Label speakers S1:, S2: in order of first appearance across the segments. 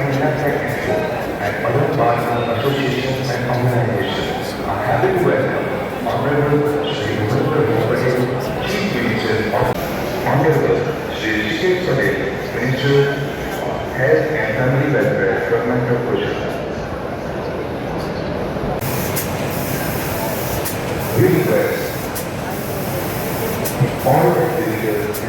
S1: and nothing and other parts associations and organizations are welcome Honorable Sri Chief Minister of Honorable Sri Minister of Health and Family Welfare, Government of Gujarat. We request all of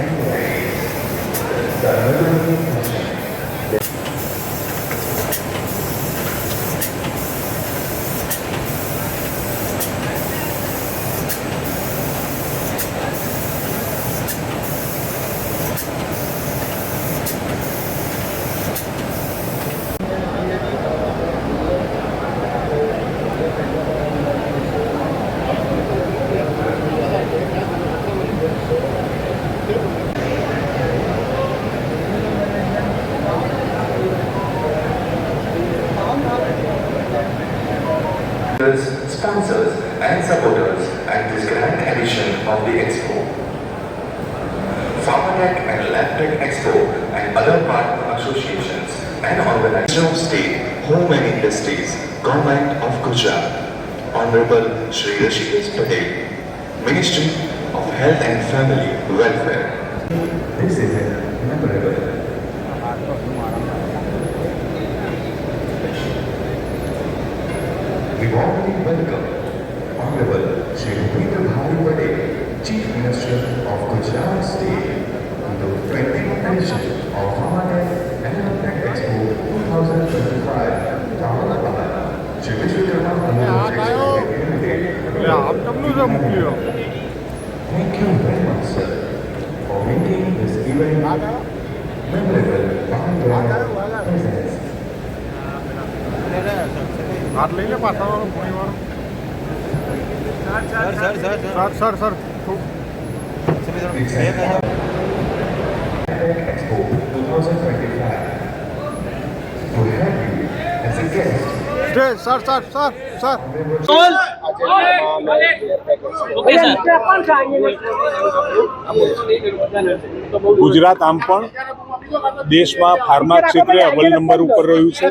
S1: of state, home and industries, Government of Gujarat, Honorable Shri Rishikesh Patel, Ministry of Health and Family Welfare. This is a memorable We warmly welcome Honorable Shri Bhupendra Bhai Patel, Chief Minister of Gujarat State,
S2: હાથ લઈ લે પાછા વાળો વાર sir sir sir.
S1: Sir sir Expo 2025. To have you as a guest,
S2: sir sir sir
S3: sir okay
S4: Gujarat આમ પણ દેશમાં pharma ક્ષેત્રે અવ્વલ નંબર ઉપર રહ્યું છે.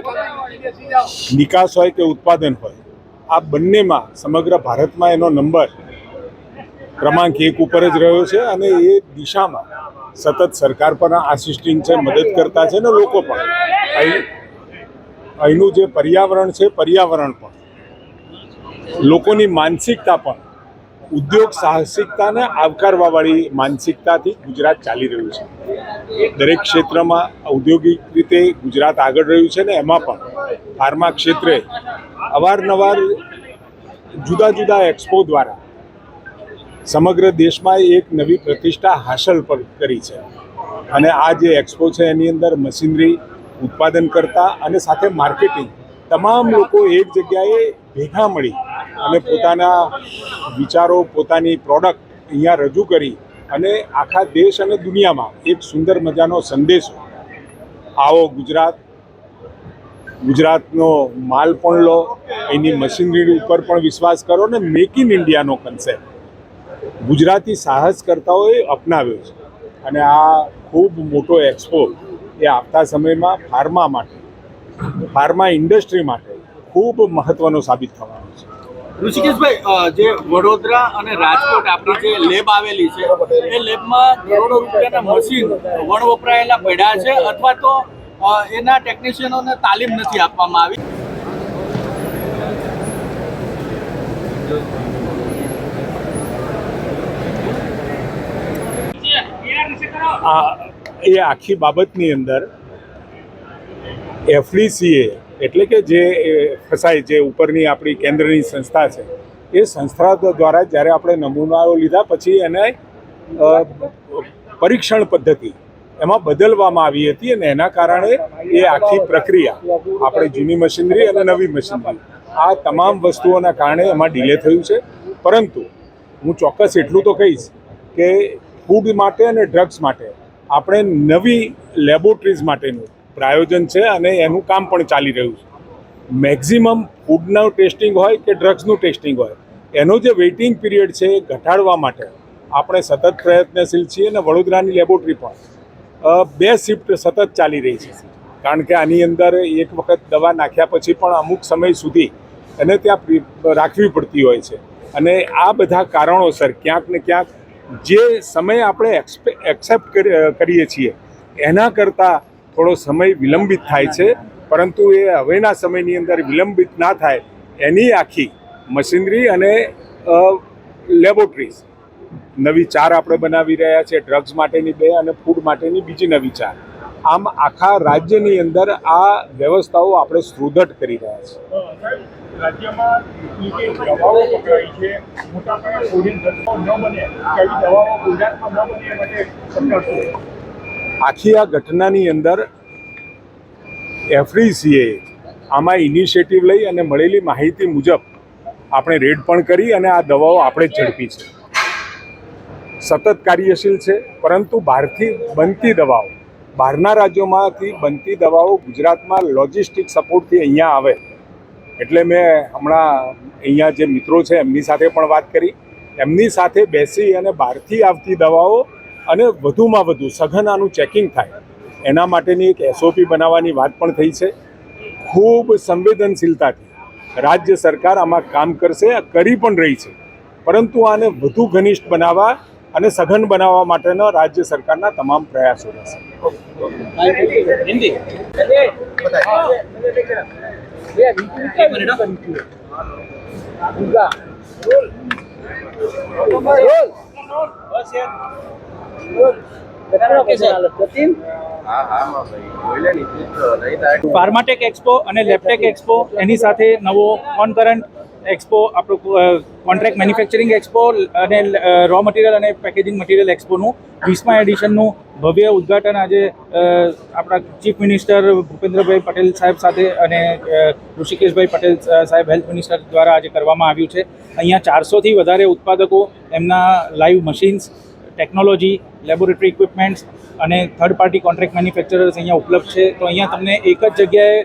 S4: નિકાસ હોય કે ઉત્પાદન હોય, આ બંનેમાં સમગ્ર ભારતમાં એનો નંબર ક્રમાંક એક ઉપર જ રહ્યો છે અને એ દિશામાં સતત સરકાર પણ આસિસ્ટિંગ છે, મદદ કરતા છે ને લોકો પણ. અહીં, અહીંનું જે પર્યાવરણ છે, પર્યાવરણ પણ. લોકોની માનસિકતા પણ. ઉદ્યોગ સાહસિકતાને આવકારવાવાળી માનસિકતાથી ગુજરાત ચાલી રહ્યું છે. દરેક ક્ષેત્રમાં ઔદ્યોગિક રીતે ગુજરાત આગળ રહ્યું છે ને એમાં પણ ફાર્મા ક્ષેત્રે અવારનવાર જુદા જુદા એક્સપો દ્વારા સમગ્ર દેશમાં એક નવી પ્રતિષ્ઠા હાંસલ કરી છે. અને આ જે એક્સપો છે એની અંદર મશીનરી ઉત્પાદન કરતા અને સાથે માર્કેટિંગ તમામ લોકો એક જગ્યાએ ભેગા મળી અને પોતાના વિચારો, પોતાની પ્રોડક્ટ અહીંયા રજૂ કરી અને આખા દેશ અને દુનિયામાં એક સુંદર મજાનો સંદેશો. આવો ગુજરાત ગુજરાતનો માલ પણ લો, એની મશીનરી ઉપર પણ વિશ્વાસ કરો ને મેક ઇન ઇન્ડિયાનો કન્સેપ્ટ ગુજરાતી સાહસકર્તાઓએ અપનાવ્યો છે. અને આ ખૂબ મોટો એક્સપો એ આવતા સમયમાં ફાર્મા માટે ફાર્મા ઇન્ડસ્ટ્રી માટે ખૂબ મહત્વનો સાબિત થવાનો છે.
S3: ઋષિકેશભાઈ જે વડોદરા અને રાજકોટ આપણી જે લેબ આવેલી છે, એ લેબમાં કરોડો રૂપિયાના મશીન વણ વપરાયેલા પડ્યા છે અથવા તો એના ટેકનિશિયનોને તાલીમ નથી આપવામાં આવી.
S4: એ આખી બાબતની અંદર એફડીસીએ એટલે કે જે એ ફસાઈ જે ઉપરની આપણી કેન્દ્રની સંસ્થા છે, એ સંસ્થા દ્વારા જ્યારે આપણે નમૂનાઓ લીધા પછી એને પરીક્ષણ પદ્ધતિ એમાં બદલવામાં આવી હતી અને એના કારણે એ આખી પ્રક્રિયા, આપણે જૂની મશીનરી અને નવી મશીનરી, આ તમામ વસ્તુઓના કારણે એમાં ડીલે થયું છે. પરંતુ હું ચોક્કસ એટલું તો કહીશ કે ફૂડ માટે અને ડ્રગ્સ માટે આપણે નવી લેબોરેટરીઝ માટેનું પ્રાયોજન છે અને એનું કામ પણ ચાલી રહ્યું છે. મેક્ઝિમમ ફૂડનું ટેસ્ટિંગ હોય કે ડ્રગ્સનું ટેસ્ટિંગ હોય, એનો જે વેઇટિંગ પીરિયડ છે એ ઘટાડવા માટે આપણે સતત પ્રયત્નશીલ છીએ અને વડોદરાની લેબોરેટરી પણ બે શિફ્ટ સતત ચાલી રહી છે. કારણ કે આની અંદર એક વખત દવા નાખ્યા પછી પણ અમુક સમય સુધી એને ત્યાં રાખવી પડતી હોય છે. અને આ બધા કારણોસર ક્યાંક ને ક્યાંક જે સમય આપણે એક્સપે, એક્સેપ્ટ કરીએ છીએ, એના કરતાં થોડો સમય વિલંબિત થાય છે. પરંતુ એ હવેના સમયની અંદર વિલંબિત ના થાય, એની આખી મશીનરી અને લેબોરેટરીઝ નવી ચાર આપણે બનાવી રહ્યા છે ડ્રગ્સ માટેની બે અને ફૂડ માટેની બીજી નવી ચાર. આમ આખા રાજ્યની અંદર આ વ્યવસ્થાઓ આપણે સુદૃઢ કરી રહ્યા છીએ.
S5: રાજ્યમાં દવાઓ પકડાઈ છે? મોટા પાયે કોડિંગ ન બને. કે દવાઓ ગુજરાતમાં ન બને માટે તમને
S4: આખી આ ઘટનાની અંદર એફડીસીએ આમાં ઇનિશિયેટિવ લઈ અને મળેલી માહિતી મુજબ આપણે રેડ પણ કરી અને આ દવાઓ આપણે જ ઝડપી છે. સતત કાર્યશીલ છે, પરંતુ બહારથી બનતી દવાઓ, બહારના રાજ્યોમાંથી બનતી દવાઓ ગુજરાતમાં લોજિસ્ટિક સપોર્ટથી અહીંયા આવે. એટલે મેં હમણાં અહીંયા જે મિત્રો છે, એમની સાથે પણ વાત કરી. એમની સાથે બેસી અને બહારથી આવતી દવાઓ અને વધુમાં વધુ સઘન આનું ચેકિંગ થાય. એના માટેની એક એસઓપી બનાવવાની વાત પણ થઈ છે. ખૂબ સંવેદનશીલતાથી. રાજ્ય સરકાર આમાં કામ કરશે, કરી પણ રહી છે. પરંતુ આને વધુ ઘનિષ્ઠ બનાવવા અને સઘન બનાવવા માટેના રાજ્ય સરકારના તમામ પ્રયાસો રહેશે.
S3: હિન્દી. ફાર્માટેક એક્સપો અને લેપટેક એક્સપો એની સાથે નવો ઓન કરંટ એક્સપો આપણું કોન્ટ્રાક્ટ મેન્યુફેક્ચરિંગ એક્સપો અને રો મટીરિયલ અને પેકેજિંગ મટીરિયલ એક્સપોનું વીસમા એડિશનનું ભવ્ય ઉદ્ઘાટન આજે આપણા ચીફ મિનિસ્ટર ભૂપેન્દ્રભાઈ પટેલ સાહેબ સાથે અને ઋષિકેશભાઈ પટેલ સાહેબ હેલ્થ મિનિસ્ટર દ્વારા આજે કરવામાં આવ્યું છે. અહીંયા ચારસોથી વધારે ઉત્પાદકો એમના live machines technology laboratory equipments અને થર્ડ પાર્ટી કોન્ટ્રાક્ટ મેન્યુફેક્ચરર્સ અહીંયા ઉપલબ્ધ છે. તો અહીંયા તમને એક જ જગ્યાએ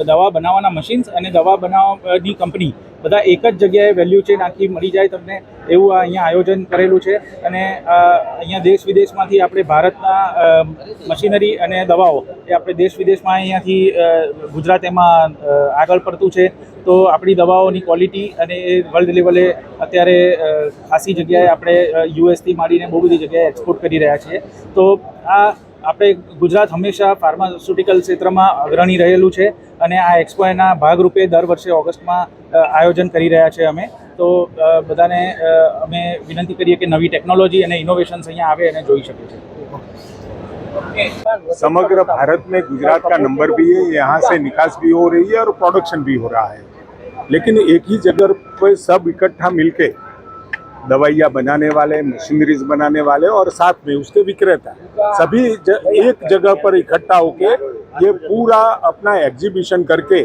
S3: દવા બનાવવાના મશીન્સ અને દવા બનાવવાની કંપની બધા એક જ જગ્યાએ વેલ્યુ ચેન આખી મળી જાય તમને એવું આ અહીંયા આયોજન કરેલું છે. અને અહીંયા દેશ વિદેશમાંથી આપણે ભારતના મશીનરી અને દવાઓ એ આપણે દેશ વિદેશમાં અહીંયાથી ગુજરાત એમાં આગળ પડતું છે. તો આપણી દવાઓની ક્વોલિટી અને એ વર્લ્ડ લેવલે અત્યારે ખાસી જગ્યાએ આપણે યુએસથી માંડીને બહુ બધી જગ્યાએ એક્સપોર્ટ કરી રહ્યા છીએ. તો આ આપણે ગુજરાત હંમેશા ફાર્માસ્યુટિકલ ક્ષેત્રમાં અગ્રણી રહેલું છે. અને આ એક્સપો એના ભાગરૂપે દર વર્ષે ઓગસ્ટમાં આયોજન કરી રહ્યા છે અમે તો અ, બધાને અ, અમે વિનંતી કરીએ કે નવી ટેકનોલોજી અને ઇનોવેશન્સ અહીંયા આવે અને જોઈ શકે છે
S4: समग्र भारत में गुजरात का नंबर भी है यहाँ से निकास भी हो रही है और प्रोडक्शन भी हो रहा है लेकिन एक ही जगह पे सब इकट्ठा मिलके दवाइयाँ बनाने वाले मशीनरीज बनाने वाले और साथ में उसके विक्रेता। सभी ज, एक जगह पर इकट्ठा होके ये पूरा अपना एग्जीबिशन करके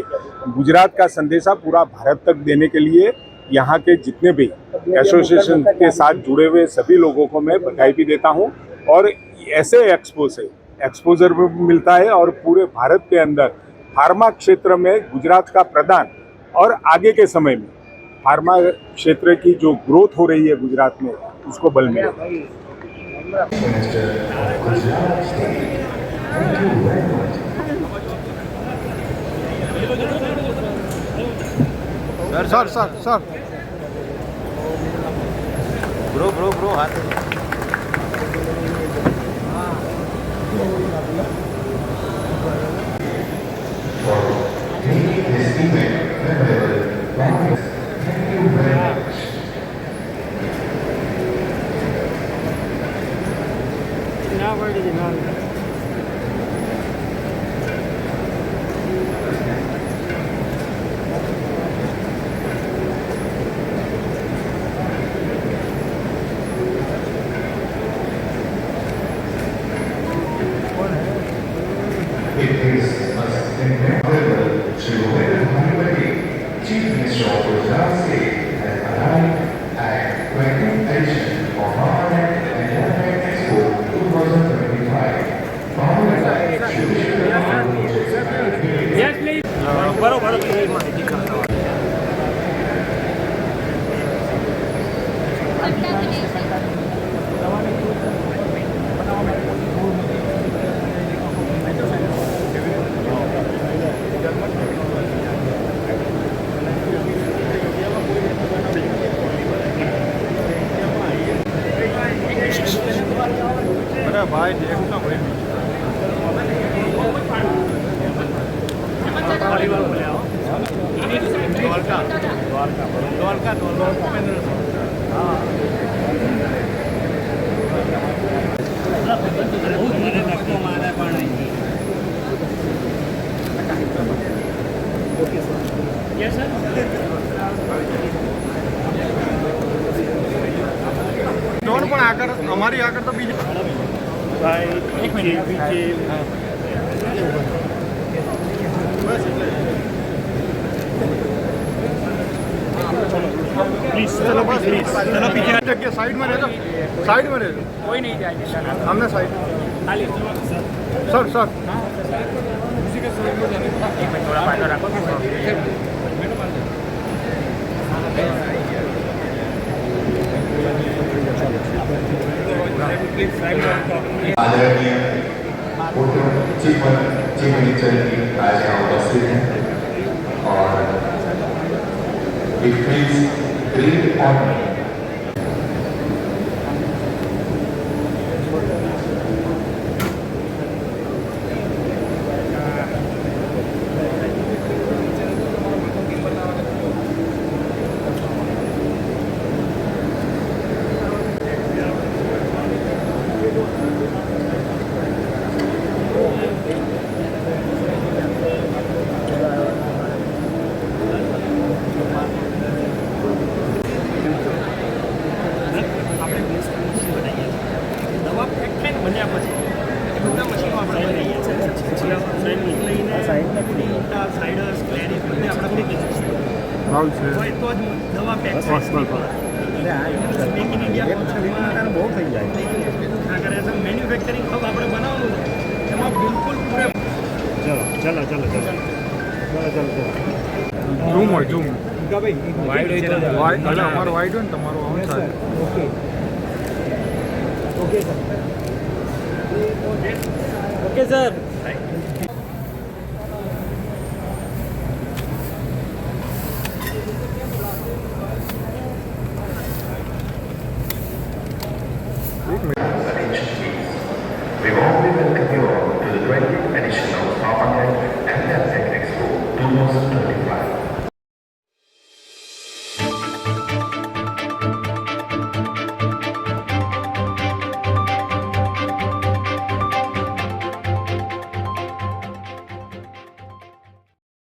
S4: गुजरात का संदेशा पूरा भारत तक देने के लिए यहाँ के जितने भी एसोसिएशन के साथ जुड़े हुए सभी लोगों को मैं बधाई भी देता हूँ और ऐसे एक्सपो से एक्सपोजर भी मिलता है और पूरे भारत के अंदर फार्मा क्षेत्र में गुजरात का प्रदान और आगे के समय में फार्मा क्षेत्र की जो ग्रोथ हो रही है गुजरात में उसको बल
S2: मिले। Sir sir
S1: sir bro bro bro हाथ Thank you.
S2: Amen. Dwarka Dwarka Dwarka zone પણ આગળ અમારી આગળ તો બીજી એક મિનિટ પ્લીઝ ચલો બસ પ્લીઝ ચલો પીછે જગ્યા સાઈડમાં રહેજો સાઈડમાં રહેજો કોઈ નહીં જાય અમને સાઈડ સર સર
S1: आदरणीय पूर्व चीफ चीफ मिनिस्टर जी आज यहाँ उपस्थित हैं और इट फील्स ग्रेट ऑनर
S6: દવા બનાવીએ
S2: છે
S6: હોય ઇન ઇન્ડિયા બહુ થઈ જાય. મેન્યુફેક્ચરિંગ હબ આપણે બનાવવાનું એમાં બિલકુલ પૂરે
S2: ઝૂમ હોય ઝૂમ વાઈડ એટલે અમારો વાઈડ હોય ને તમારો આમ સાથે
S6: okay sir.
S1: Okay please. actually.